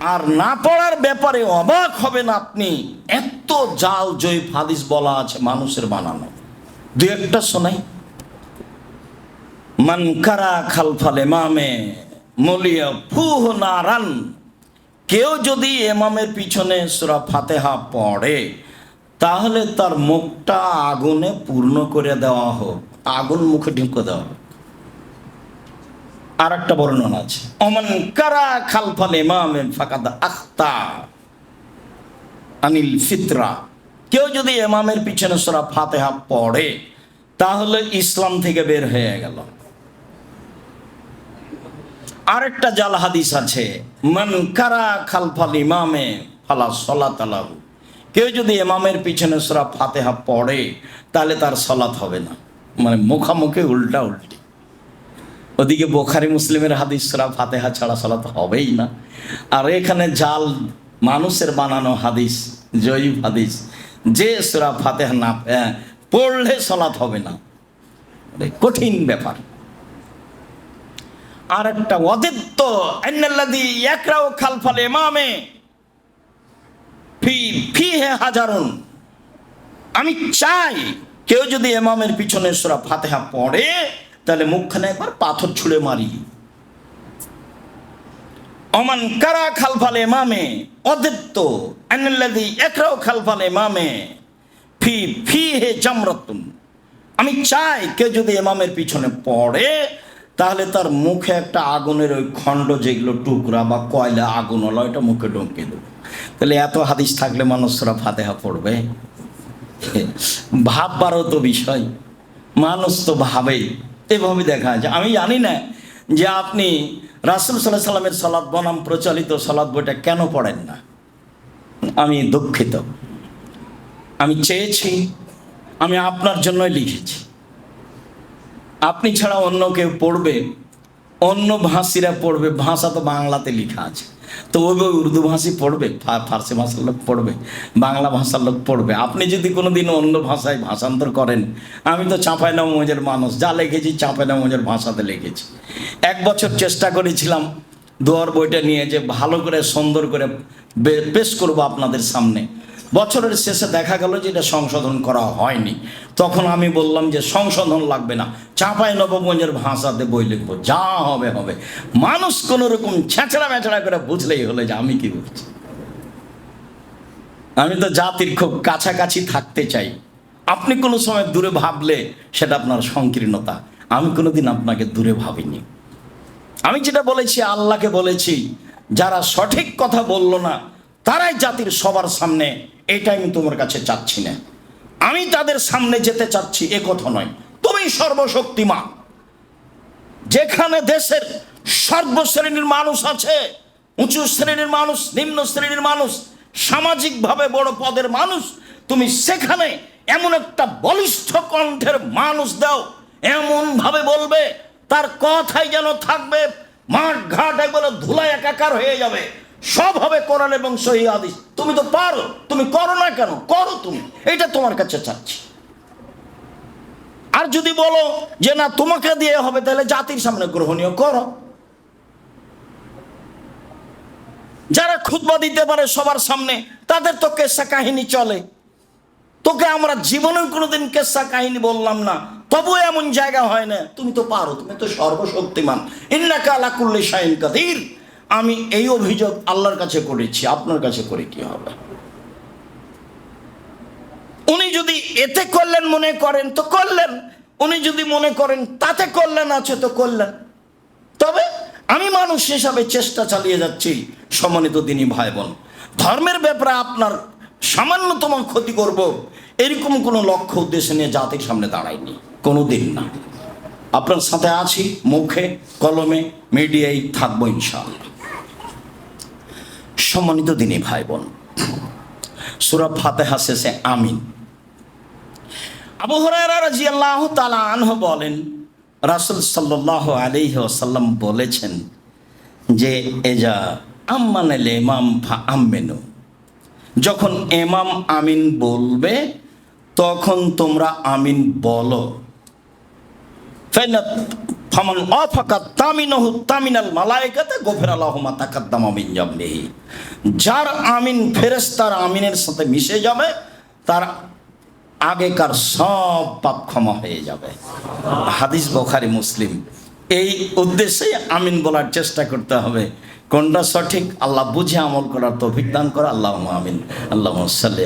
আর না পড়ার ব্যাপারে অবাক হবেন আপনি। এত জাল জয়ীফ হাদিস বলা আছে মানুষের বানানো। দু একটা শোনাই। মান কারা খালফাল এমামে মলিয়া ফুহ নারান। কেউ যদি এমামের পিছনে সুরা ফাতেহা পড়ে, তাহলে তার মুখটা আগুনে পূর্ণ করে দেওয়া হোক। আগুন মুখে ঢুকে দেওয়া হোক। আর একটা বর্ণনা আছে। অমন কারা খালফাল ইমামে ফাকাদ আখতা আনিল ফিতরা। কেউ যদি ইমামের পিছনে সুরা ফাতেহা পড়ে, তাহলে ইসলাম থেকে বের হয়ে গেল। আরেকটা জাল হাদিস আছে, মান কারা খালফাল ইমামে ফালা সলাত আলাহু কেউ যদি ইমামের পিছনে সুরা ফাতেহা পড়ে, তাহলে তার সলাত হবে না। মানে মুখামুখি উল্টা উল্টি। ওদিকে বোখারি মুসলিমের হাদিস সুরা ফাতেহা ছাড়া সলাত হবেই না। আর এখানে জাল মানুষের বানানো হাদিস, জয়ীব হাদিস, যে সুরা ফাতেহা না পড়লে সলাত হবে না। কঠিন ব্যাপার। আর একটা অদিত্য আন্নাল্লাযী ইয়াকরাউ খালফাল ইমামে, ফি, ফিহে হাজারুন। আমি চাই কেউ যদি এমামের পিছনে সূরা ফাতিহা পড়ে তাহলে মুখখানে একবার পাথর ছুঁড়ে মারি। অমান কারা খালফাল মামে অদিত্য আন্নাল্লাযী ইয়াকরাউ খালফাল ইমামে। ফি হে জামরাতুন। আমি চাই কেউ যদি এমামের পিছনে পড়ে, তাহলে তার মুখে একটা আগুনের ওই খণ্ড যেগুলো টুকরা বা কয়লা আগুন হলো, ওইটা মুখে ঢুকিয়ে দেবো। তাহলে এত হাদিস থাকলে মানুষরা ফাতেহা পড়বে। ভাববারও তো বিষয়। মানুষ তো ভাবেই। এভাবে দেখা যায়। আমি জানি না যে আপনি রাসুল সাল্লাহ সাল্লামের সলাদ বনাম প্রচলিত সলাদ বইটা কেন পড়েন না। আমি দুঃখিত। আমি চেয়েছি, আমি আপনার জন্যই লিখেছি। আপনি ছাড়া অন্য কেউ পড়বে, অন্য ভাষীরা পড়বে, ভাষা তো বাংলাতে লেখা আছে। তো ওইভাবে উর্দু ভাষী পড়বে ফার্সি ভাষার লোক পড়বে, বাংলা ভাষার লোক পড়বে। আপনি যদি কোনো দিন অন্য ভাষায় ভাষান্তর করেন, আমি তো চাঁপাইনা মৌজের মানুষ, যা লিখেছি চাঁপাইনা মৌজের ভাষাতে লিখেছি। এক বছর চেষ্টা করেছিলাম দোয়ার বইটা নিয়ে যে ভালো করে সুন্দর করে পেশ করব আপনাদের সামনে। বছরের শেষে দেখা গেল যে এটা সংশোধন করা হয়নি। তখন আমি বললাম যে সংশোধন লাগবে না। চাঁপাই নবগঞ্জের ভাষাতে বই লিখব, যা হবে হবে। মানুষ কোনো রকম ছেঁচড়া মেচড়া করে বুঝলেই হলে যে আমি কি বুঝছি আমি তো জাতির খুব কাছাকাছি থাকতে চাই। আপনি কোনো সময় দূরে ভাবলে সেটা আপনার সংকীর্ণতা। আমি কোনোদিন আপনাকে দূরে ভাবিনি। আমি যেটা বলেছি, আল্লাহকে বলেছি, যারা সঠিক কথা বলল না, তারাই জাতির সবার সামনে এটা আমি তোমার কাছে চাচ্ছি না। আমি তাদের সামনে যেতে চাচ্ছি এ কথা নয়। তুমি সর্বশক্তিমান। যেখানে দেশের সর্বশ্রেণীর মানুষ আছে, উঁচু শ্রেণির মানুষ, নিম্ন শ্রেণির মানুষ, সামাজিকভাবে বড় পদের মানুষ, তুমি সেখানে এমন একটা বলিষ্ঠ কণ্ঠের মানুষ দাও এমন ভাবে বলবে, তার কথাই যেন থাকবে, মাঠ ঘাট একবারে ধুলায় একাকার হয়ে যাবে। সব হবে কোরআন এবং সহি আদিস তুমি তো পারো, তুমি করো না কেন? করো তুমি। এটা তোমার কাছে চাচ্ছি। আর যদি বলো যে না, তোমাকে দিয়ে হবে, তাহলে জাতির সামনে গ্রহণীয় করো। যারা খুতবা দিতে পারে সবার সামনে, তাদের তো কেসা কাহিনী চলে। তোকে আমরা জীবনেও কোনোদিন কেসা কাহিনী বললাম না। তবু এমন জায়গা হয় না, তুমি তো পারো, তুমি তো সর্বশক্তিমান। ইন্নাকা আলাকুল্লি শাহিন কাদির। আমি এই অভিযোগ আল্লাহর কাছে করেছি, আপনার কাছে করে কি হবে? উনি যদি এতে করলেন, মনে করেন, তো করলেন। উনি যদি মনে করেন, তাতে করলেন, আছে, তো করলেন। তবে আমি মানুষ হিসাবে চেষ্টা চালিয়ে যাচ্ছি, সম্মানিত দিনী ভাই বোন ধর্মের ব্যাপারে আপনার সামান্যতম ক্ষতি করব, এরকম কোনো লক্ষ্য, উদ্দেশ্য নিয়ে জাতির সামনে দাঁড়ায়নি কোনো দিন না। আপনার সাথে আছি, মুখে, কলমে, মিডিয়ায় থাকব ইনশাআল্লাহ। সম্মানিত দিনী ভাই বোন। সুরা ফাতেহা শেষে আমিন। আবু হুরায়রা রাদিয়াল্লাহু তাআলা আনহু বলেন, রাসূল সাল্লাল্লাহু আলাইহি ওয়াসাল্লাম বলেছেন যে, এজা আম্মানাল ইমাম ফা আমিনু যখন ইমাম আমিন বলবে, তখন তোমরা আমিন বলো। ফামান অফাকাত তামিনহু তামিনাল মালায়েকাতে গোফের আল্লাহমা তাকাদ্দাম আমিন জামবিহি যার আমিন ফেরেশতার আমিনের সাথে মিশে যাবে, তার আগেকার সব পাপ ক্ষমা হয়ে যাবে। হাদিস বোখারি মুসলিম। এই উদ্দেশ্যে আমিন বলার চেষ্টা করতে হবে। কোনটা সঠিক? আল্লাহ বুঝে আমল করার তৌফিক দান করা। আল্লাহ আমিন। আল্লাহ সাল্লি